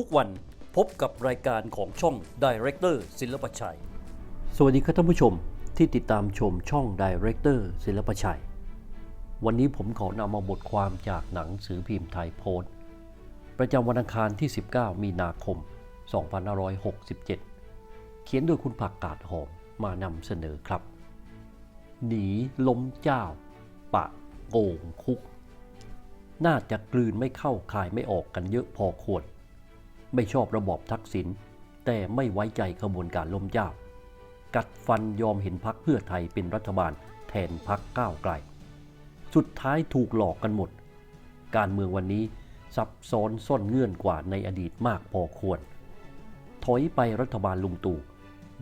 ทุกวันพบกับรายการของช่อง Director ศิลปชัย สวัสดีครับท่านผู้ชมที่ติดตามชมช่อง Director ศิลปชัย วันนี้ผมขอนำมาบทความจากหนังสือพิมพ์ไทยโพสต์ ประจำวันอังคารที่ 19 มีนาคม 2567 เขียนโดยคุณผักกาดหอมมานำเสนอครับ หนีล้มเจ้า ปะโกงคุก น่าจะกลืนไม่เข้าคายไม่ออกกันเยอะพอควร ไม่ชอบระบอบทักษิณแต่ไม่ไว้ใจกระบวนการล้มเจ้า กัดฟันยอมเห็นพักเพื่อไทยเป็นรัฐบาลแทนพักก้าวไกล สุดท้ายถูกหลอกกันหมด การเมืองวันนี้ซับซ้อนซ่อนเงื่อนกว่าในอดีตมากพอควร ถอยไปรัฐบาลลุงตู่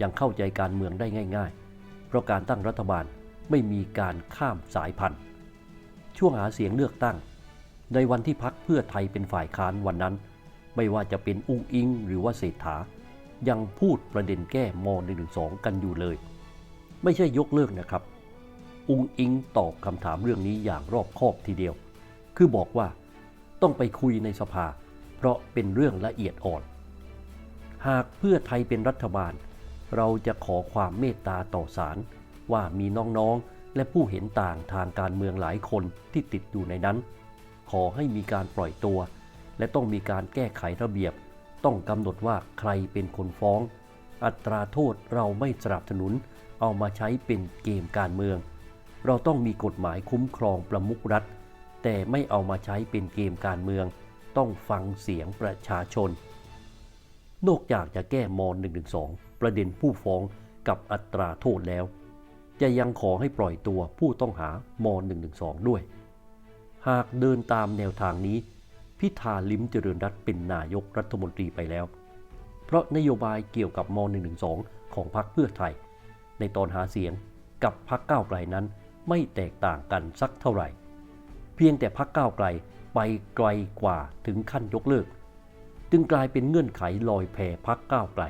ยังเข้าใจการเมืองได้ง่าย ๆ เพราะการตั้งรัฐบาลไม่มีการข้ามสายพันธุ์ ช่วงหาเสียงเลือกตั้ง ในวันที่พักเพื่อไทยเป็นฝ่ายค้านวันนั้น ไม่ว่าจะเป็นอุ้งอิงหรือว่าเศรษฐา ยังพูดประเด็นแก้ม .112 กันอยู่เลย ไม่ใช่ยกเลิกนะครับ อุ้งอิงตอบคำถามเรื่องนี้อย่างรอบคอบทีเดียว คือบอกว่าต้องไปคุยในสภา เพราะเป็นเรื่องละเอียดอ่อน หากเพื่อไทยเป็นรัฐบาล เราจะขอความเมตตาต่อศาลว่ามีน้องๆ และผู้เห็นต่างทางการเมืองหลายคนที่ติดอยู่ในนั้น ขอให้มีการปล่อยตัว และต้องมีการแก้ไขระเบียบ ต้องกำหนดว่าใครเป็นคนฟ้อง อัตราโทษเราไม่สนับสนุน เอามาใช้เป็นเกมการเมือง เราต้องมีกฎหมายคุ้มครองประมุขรัฐ แต่ไม่เอามาใช้เป็นเกมการเมือง ต้องฟังเสียงประชาชน นอกจากจะแก้ม .112 ประเด็นผู้ฟ้องกับอัตราโทษแล้ว จะยังขอให้ปล่อยตัวผู้ต้องหาม .112 ด้วย หากเดินตามแนวทางนี้ พิธาลิ้มเจริญรัตเป็นนายกรัฐมนตรีไปแล้ว เพราะนโยบายเกี่ยวกับม .112 ของพรรคเพื่อไทย ในตอนหาเสียงกับพรรคก้าวไกลนั้นไม่แตกต่างกันสักเท่าไหร่ เพียงแต่พรรคก้าวไกลไปไกลกว่าถึงขั้นยกเลิก จึงกลายเป็นเงื่อนไขลอยแพพักก้าวไกล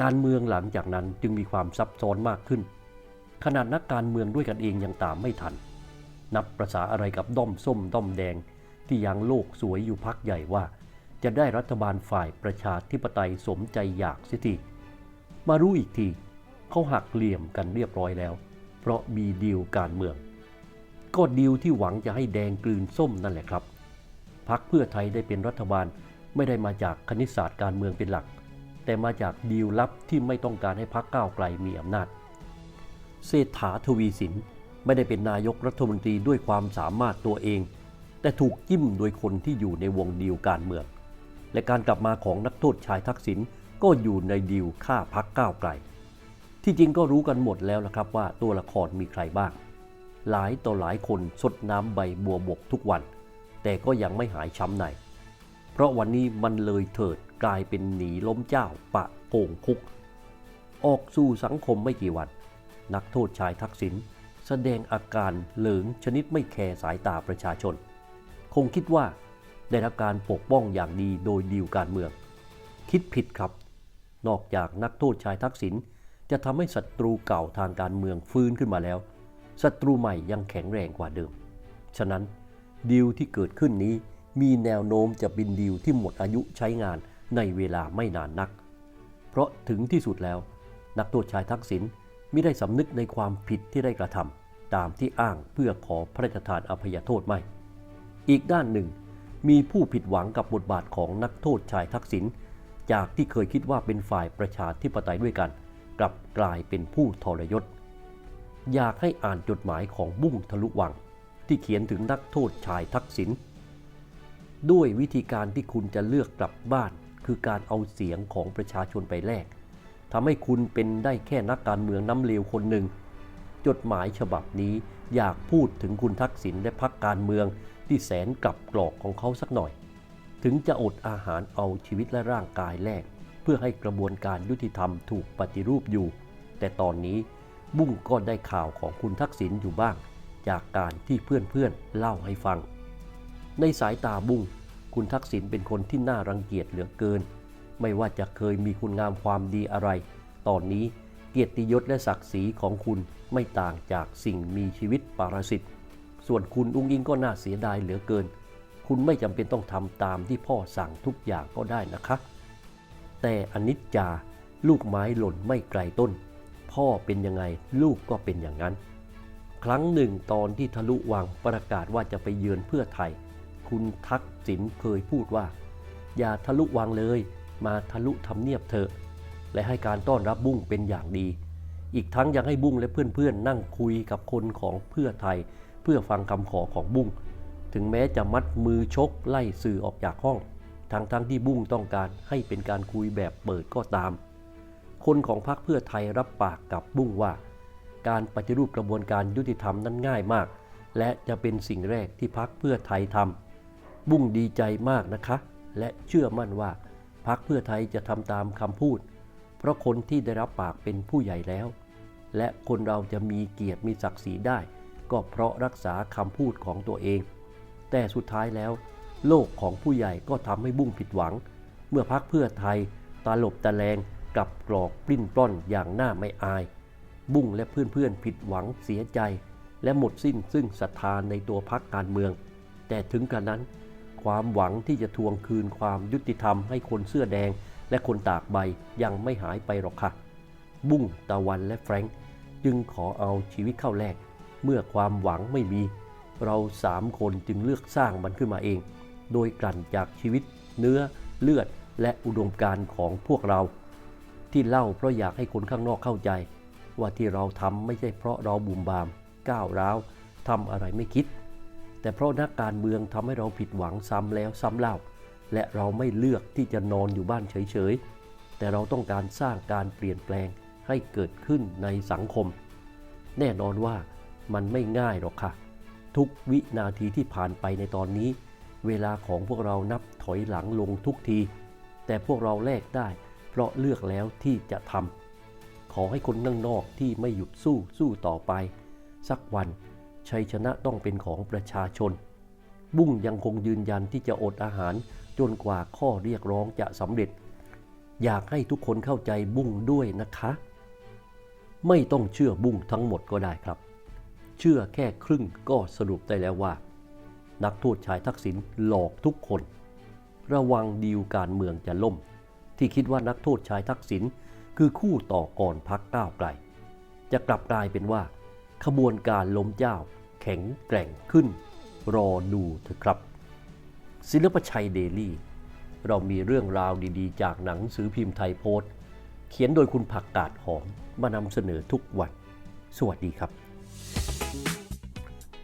การเมืองหลังจากนั้นจึงมีความซับซ้อนมากขึ้น ขนาดนักการเมืองด้วยกันเองยังตามไม่ทัน นับประษาอะไรกับด้อมส้มด้อมแดง ที่ยังโลกสวยอยู่พักใหญ่ว่า จะได้รัฐบาลฝ่ายประชาธิปไตยสมใจอยากเสิทีมารู้อีกทีเขาหักเหลี่ยมกันเรียบร้อยแล้ว เพราะมีดีลการเมือง ก็ดีลที่หวังจะให้แดงกลืนส้มนั่นแหละครับพักเพื่อไทยได้เป็นรัฐบาลไม่ได้มาจากคณิตศาสตร์การเมืองเป็นหลัก แต่มาจากดีลลับที่ไม่ต้องการให้พักก้าวไกลมีอำนาจ เศรษฐาทวีสินไม่ได้เป็นนายกรัฐมนตรีด้วยความสามารถตัวเอง แต่ถูกจิ้มโดยคนที่อยู่ในวงดีลการเมือง และการกลับมาของนักโทษชายทักษิณก็อยู่ในดีลฆ่าพักก้าวไกล ที่จริงก็รู้กันหมดแล้วนะครับว่าตัวละครมีใครบ้าง หลายต่อหลายคนสดน้ำใบบัวบกทุกวัน แต่ก็ยังไม่หายช้ำใน เพราะวันนี้มันเลยเถิดกลายเป็นหนีล้มเจ้าปะโป่งคุก ออกสู่สังคมไม่กี่วัน นักโทษชายทักษิณแสดงอาการเหลิงชนิดไม่แคร์สายตาประชาชน คงคิดว่าได้รับการปกป้องอย่างดีโดยดีลการเมือง คิดผิดครับ นอกจากนักโทษชายทักษิณจะทำให้ศัตรูเก่าทางการเมืองฟื้นขึ้นมาแล้วศัตรูใหม่ยังแข็งแรงกว่าเดิม ฉะนั้นดีลที่เกิดขึ้นนี้มีแนวโน้มจะเป็นดีลที่หมดอายุใช้งานในเวลาไม่นานนัก เพราะถึงที่สุดแล้ว นักโทษชายทักษิณไม่ได้สำนึกในความผิดที่ได้กระทำตามที่อ้างเพื่อขอพระราชทานอภัยโทษไม่ อีกด้านหนึ่ง มีผู้ผิดหวังกับบทบาทของนักโทษชายทักษิณจากที่เคยคิดว่าเป็นฝ่ายประชาธิปไตยด้วยกัน กลับกลายเป็นผู้ทรยศ อยากให้อ่านจดหมายของบุ้งทะลุวัง ที่เขียนถึงนักโทษชายทักษิณด้วยวิธีการที่คุณจะเลือกกลับบ้าน คือการเอาเสียงของประชาชนไปแลกทำให้คุณเป็นได้แค่นักการเมืองน้ำเลวคนหนึ่ง จดหมายฉบับนี้อยากพูดถึงคุณทักษิณและพักการเมือง ที่แสนกลับกรอกของเขาสักหน่อย ถึงจะอดอาหารเอาชีวิตและร่างกายแลกเพื่อให้กระบวนการยุติธรรมถูกปฏิรูปอยู่ แต่ตอนนี้บุ้งก็ได้ข่าวของคุณทักษิณอยู่บ้าง จากการที่เพื่อนๆเล่าให้ฟัง ในสายตาบุ้งคุณทักษิณเป็นคนที่น่ารังเกียจเหลือเกิน ไม่ว่าจะเคยมีคุณงามความดีอะไร ตอนนี้เกียรติยศและศักดิ์ศรีของคุณไม่ต่างจากสิ่งมีชีวิตปรสิต ส่วนคุณอุ้งอิงก็น่าเสียดายเหลือเกิน คุณไม่จำเป็นต้องทำตามที่พ่อสั่งทุกอย่างก็ได้นะคะ แต่อนิจจาลูกไม้หล่นไม่ไกลต้น พ่อเป็นยังไงลูกก็เป็นอย่างนั้น ครั้งหนึ่งตอนที่ทะลุวังประกาศว่าจะไปเยือนเพื่อไทย คุณทักษิณเคยพูดว่า อย่าทะลุวังเลย มาทะลุทำเนียบเถอะ และให้การต้อนรับบุ้งเป็นอย่างดี อีกทั้งยังให้บุ้งและเพื่อนๆ นั่งคุยกับคนของเพื่อไทย เพื่อฟังคำขอของบุ้งถึงแม้จะมัดมือชกไล่สื่อออกจากห้อง ทั้งๆทที่บุ้งต้องการให้เป็นการคุยแบบเปิดก็ตาม คนของพรรคเพื่อไทยรับปากกับบุ้งว่า การปฏิรูปกระบวนการยุติธรรมนั้นง่ายมาก และจะเป็นสิ่งแรกที่พรรคเพื่อไทยทำบุ้งดีใจมากนะคะ และเชื่อมั่นว่าพรรคเพื่อไทยจะทำตามคำพูด เพราะคนที่ได้รับปากเป็นผู้ใหญ่แล้ว และคนเราจะมีเกียรติมีศักดิ์ศรีได้ ก็เพราะรักษาคำพูดของตัวเอง แต่สุดท้ายแล้ว โลกของผู้ใหญ่ก็ทำให้บุ้งผิดหวัง เมื่อพักเพื่อไทยตาหลบตาแลงกลับกรอกปลิ้นปล้อนอย่างหน้าไม่อาย บุ้งและเพื่อนๆผิดหวังเสียใจ และหมดสิ้นซึ่งศรัทธาในตัวพักการเมือง แต่ถึงกระนั้น ความหวังที่จะทวงคืนความยุติธรรมให้คนเสื้อแดง และคนตากใบยังไม่หายไปหรอกค่ะ บุ้งตะวันและแฟรงค์จึงขอเอาชีวิตเข้าแลก เมื่อความหวังไม่มี เราสามคนจึงเลือกสร้างมันขึ้นมาเอง โดยกลั่นจากชีวิต เนื้อเลือดและอุดมการณ์ของพวกเรา ที่เล่าเพราะอยากให้คนข้างนอกเข้าใจ ว่าที่เราทำไม่ใช่เพราะเราบุมบาม ก้าวร้าวทำอะไรไม่คิด แต่เพราะนักการเมืองทำให้เราผิดหวังซ้ำแล้วซ้ำเล่า และเราไม่เลือกที่จะนอนอยู่บ้านเฉยๆ แต่เราต้องการสร้างการเปลี่ยนแปลงให้เกิดขึ้นในสังคม แน่นอนว่า มันไม่ง่ายหรอกค่ะ ทุกวินาทีที่ผ่านไปในตอนนี้ เวลาของพวกเรานับถอยหลังลงทุกที แต่พวกเราแลกได้ เพราะเลือกแล้วที่จะทำขอให้คนนั่งนอกที่ไม่หยุดสู้สู้ต่อไป สักวันชัยชนะต้องเป็นของประชาชน บุ้งยังคงยืนยันที่จะอดอาหารจนกว่าข้อเรียกร้องจะสำเร็จ อยากให้ทุกคนเข้าใจบุ้งด้วยนะคะ ไม่ต้องเชื่อบุ้งทั้งหมดก็ได้ครับ เชื่อแค่ครึ่งก็สรุปได้แล้วว่า นักโทษชายทักษิณหลอกทุกคน ระวังดีลการเมืองจะล่ม ที่คิดว่านักโทษชายทักษิณคือคู่ต่อก่อนพักก้าวไกล จะกลับกลายเป็นว่า ขบวนการล้มเจ้าแข็งแกร่งขึ้น รอดูเถอะครับ ศิลปชัยเดลี่ เรามีเรื่องราวดีๆ จากหนังสือพิมพ์ไทยโพสต์ เขียนโดยคุณผักกาดหอมมานำเสนอทุกวัน สวัสดีครับ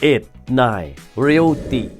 8-9 Realty